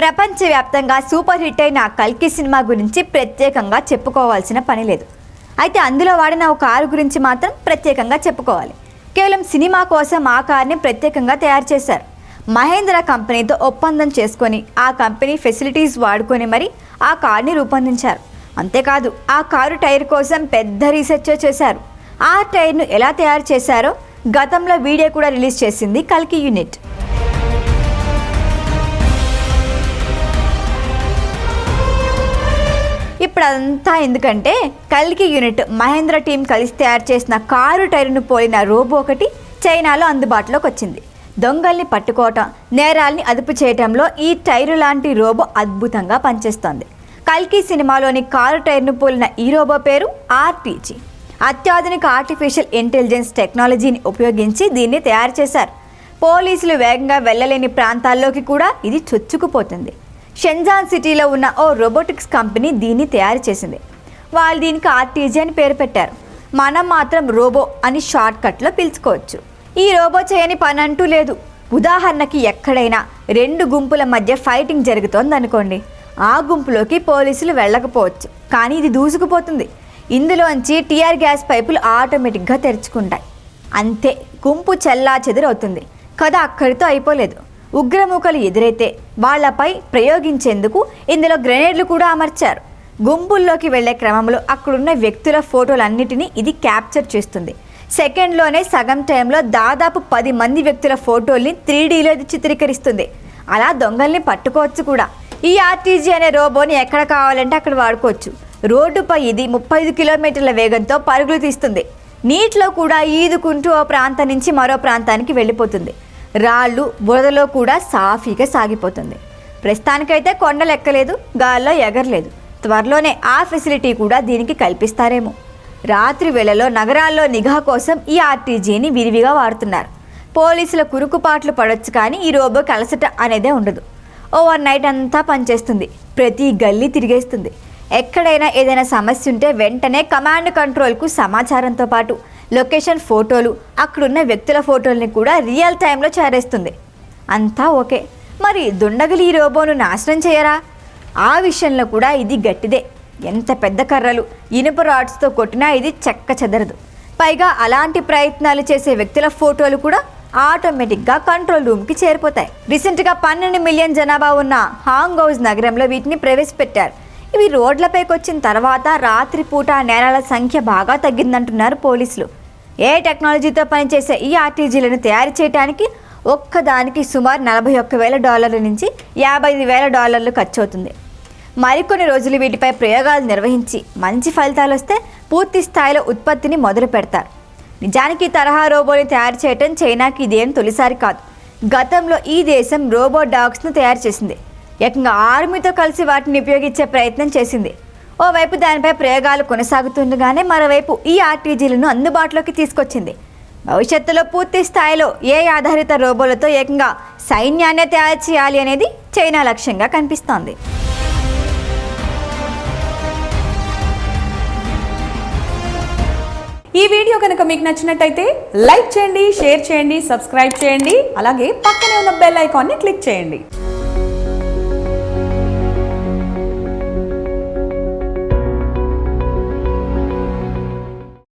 ప్రపంచవ్యాప్తంగా super hit అయిన కల్కి సినిమా గురించి ప్రత్యేకంగా చెప్పుకోవాల్సిన పని లేదు. అయితే అందులో వాడిన ఒక కారు గురించి మాత్రం ప్రత్యేకంగా చెప్పుకోవాలి. కేవలం సినిమా కోసం ఆ కార్ని ప్రత్యేకంగా తయారు చేశారు. మహేంద్ర కంపెనీతో ఒప్పందం చేసుకొని ఆ కంపెనీ ఫెసిలిటీస్ వాడుకొని మరి ఆ కార్ని రూపొందించారు. అంతేకాదు ఆ కారు టైర్ కోసం పెద్ద రీసెర్చ్ చేశారు. ఆ టైర్ను ఎలా తయారు చేశారో గతంలో వీడియో కూడా రిలీజ్ చేసింది కల్కి యూనిట్. ఇప్పుడు అదంతా ఎందుకంటే కల్కి యూనిట్ మహేంద్ర టీం కలిసి తయారు చేసిన కారు టైరును పోలిన రోబో ఒకటి చైనాలో అందుబాటులోకి వచ్చింది. దొంగల్ని పట్టుకోవటం నేరాల్ని అదుపు చేయటంలో ఈ టైరు లాంటి రోబో అద్భుతంగా పనిచేస్తోంది. కల్కి సినిమాలోని కారు టైర్ను పోలిన ఈ రోబో పేరు ఆర్టీజీ. అత్యాధునిక ఆర్టిఫిషియల్ ఇంటెలిజెన్స్ టెక్నాలజీని ఉపయోగించి దీన్ని తయారు చేశారు. పోలీసులు వేగంగా వెళ్ళలేని ప్రాంతాల్లోకి కూడా ఇది చొచ్చుకుపోతుంది. షెంజాన్ సిటీలో ఉన్న ఓ రోబోటిక్స్ కంపెనీ దీన్ని తయారు చేసింది. వాళ్ళు దీనికి ఆర్టీజీ అని పేరు పెట్టారు. మనం మాత్రం రోబో అని షార్ట్ కట్లో పిలుచుకోవచ్చు. ఈ రోబో చేయని పని అంటూ లేదు. ఉదాహరణకి ఎక్కడైనా రెండు గుంపుల మధ్య ఫైటింగ్ జరుగుతోంది అనుకోండి. ఆ గుంపులోకి పోలీసులు వెళ్ళకపోవచ్చు. కానీ ఇది దూసుకుపోతుంది. ఇందులోంచి టీఆర్ గ్యాస్ పైపులు ఆటోమేటిక్గా తెరుచుకుంటాయి. అంతే. గుంపు చెల్లా చెదురవుతుంది. కథ అక్కడితో అయిపోలేదు. ఉగ్రమూకలు ఎదురైతే వాళ్ళపై ప్రయోగించేందుకు ఇందులో గ్రెనేడ్లు కూడా అమర్చారు. గుంపుల్లోకి వెళ్ళే క్రమంలో అక్కడున్న వ్యక్తుల ఫోటోలన్నిటినీ ఇది క్యాప్చర్ చేస్తుంది. సెకండ్లోనే సగం టైంలో దాదాపు పది మంది వ్యక్తుల ఫోటోల్ని త్రీడీలో ఇది చిత్రీకరిస్తుంది. అలా దొంగల్ని పట్టుకోవచ్చు కూడా. ఈ ఆర్టీజీ అనే రోబోని ఎక్కడ కావాలంటే అక్కడ వాడుకోవచ్చు. రోడ్డుపై ఇది ముప్పై ఐదు కిలోమీటర్ల వేగంతో పరుగులు తీస్తుంది. నీటిలో కూడా ఈదుకుంటూ ఓ ప్రాంతం నుంచి మరో ప్రాంతానికి వెళ్ళిపోతుంది. రాళ్ళు బురదలో కూడా సాఫీగా సాగిపోతుంది. ప్రస్తుతానికైతే కొండలు ఎక్కలేదు గాల్లో ఎగరలేదు. త్వరలోనే ఆ ఫెసిలిటీ కూడా దీనికి కల్పిస్తారేమో. రాత్రి వేళలో నగరాల్లో నిఘా కోసం ఈ ఆర్టీజీని విరివిగా వాడుతున్నారు. పోలీసుల కురుకుపాట్లు పడొచ్చు కానీ ఈ రోబోకి అలసట అనేదే ఉండదు. ఓవర్ నైట్ అంతా పనిచేస్తుంది. ప్రతి గల్లీ తిరిగేస్తుంది. ఎక్కడైనా ఏదైనా సమస్య ఉంటే వెంటనే కమాండ్ కంట్రోల్కు సమాచారంతో పాటు లొకేషన్ ఫోటోలు అక్కడున్న వ్యక్తుల ఫోటోల్ని కూడా రియల్ టైంలో చేరేస్తుంది. అంతా ఓకే. మరి దుండగులు ఈ రోబోను నాశనం చేయరా? ఆ విషయంలో కూడా ఇది గట్టిదే. ఎంత పెద్ద కర్రలు. ఇనుప రాడ్స్తో కొట్టినా ఇది చెక్క చెదరదు. పైగా అలాంటి ప్రయత్నాలు చేసే వ్యక్తుల ఫోటోలు కూడా ఆటోమేటిక్గా కంట్రోల్ రూమ్కి చేరిపోతాయి. రీసెంట్గా పన్నెండు మిలియన్ జనాభా ఉన్న హాంగ్ హౌస్ నగరంలో వీటిని ప్రవేశపెట్టారు. ఇవి రోడ్లపైకి వచ్చిన తర్వాత రాత్రిపూట నేరాల సంఖ్య బాగా తగ్గిందంటున్నారు పోలీసులు. ఏ టెక్నాలజీతో పనిచేసే ఈ ఆర్టీజీలను తయారు చేయడానికి ఒక్కదానికి సుమారు నలభై ఒక్క వేల డాలర్ల నుంచి యాభై ఐదు వేల డాలర్లు ఖర్చు అవుతుంది మరికొన్ని రోజులు వీటిపై ప్రయోగాలు నిర్వహించి మంచి ఫలితాలు వస్తే పూర్తి స్థాయిలో ఉత్పత్తిని మొదలు పెడతారు. నిజానికి తరహా రోబోని తయారు చేయటం చైనాకి ఇదేం తొలిసారి కాదు. గతంలో ఈ దేశం రోబో డాగ్స్ను తయారు చేసింది. ఏకంగా ఆర్మీతో కలిసి వాటిని ఉపయోగించే ప్రయత్నం చేసింది. ఓవైపు దానిపై ప్రయోగాలు కొనసాగుతుండగానే మరోవైపు ఈ ఆర్టీజీలను అందుబాటులోకి తీసుకొచ్చింది. భవిష్యత్తులో పూర్తి స్థాయిలో ఏ ఆధారిత రోబోలతో ఏకంగా సైన్యాన్ని తయారు చేయాలి అనేది చైనా లక్ష్యంగా కనిపిస్తోంది. ఈ వీడియో కనుక మీకు నచ్చినట్టయితే లైక్ చేయండి షేర్ చేయండి సబ్స్క్రైబ్ చేయండి అలాగే పక్కనే ఉన్న బెల్ ఐకాన్ని క్లిక్ చేయండి.